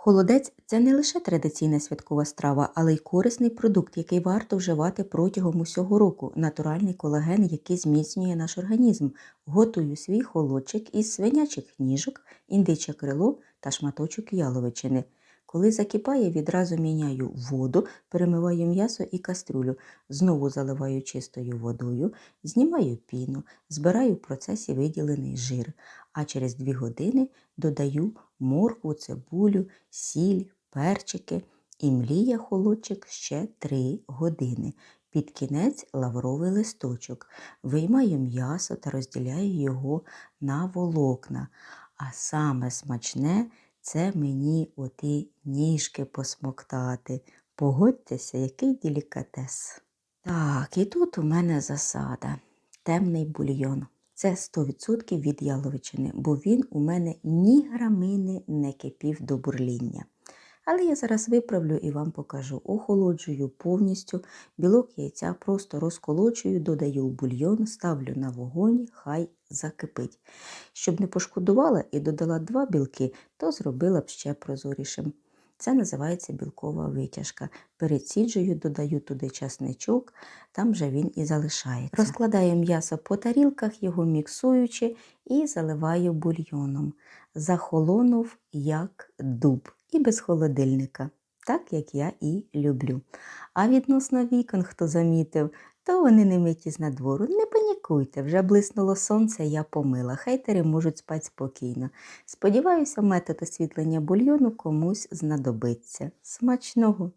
Холодець це не лише традиційна святкова страва, але й корисний продукт, який варто вживати протягом усього року. Натуральний колаген, який зміцнює наш організм. Готую свій холодчик із свинячих ніжок, індиче крило та шматочок яловичини. Коли закипає, відразу міняю воду, перемиваю м'ясо і кастрюлю, знову заливаю чистою водою, знімаю піну, збираю в процесі виділений жир, а через 2 години додаю моркву, цибулю, сіль, перчики і мліє холодчик ще 3 години. Під кінець лавровий листочок. Виймаю м'ясо та розділяю його на волокна. А саме смачне це мені оті ніжки посмоктати. Погодьтеся, який делікатес. Так, і тут у мене засада. Темний бульйон. Це 100% від яловичини, бо він у мене ні грамини не кипів до бурління. Але я зараз виправлю і вам покажу. Охолоджую повністю, білок яйця просто розколочую, додаю в бульйон, ставлю на вогонь, хай закипить. Щоб не пошкодувала і додала два білки, то зробила б ще прозорішим. Це називається білкова витяжка. Переціджую, додаю туди часничок, там же він і залишається. Розкладаю м'ясо по тарілках, його міксуючи і заливаю бульйоном. Захолонув як дуб і без холодильника, так як я і люблю. А відносно вікон, хто замітив, то вони не миті з надвору. Не панікуйте, вже блиснуло сонце, я помила. Хейтери можуть спати спокійно. Сподіваюся, метод освітлення бульйону комусь знадобиться. Смачного!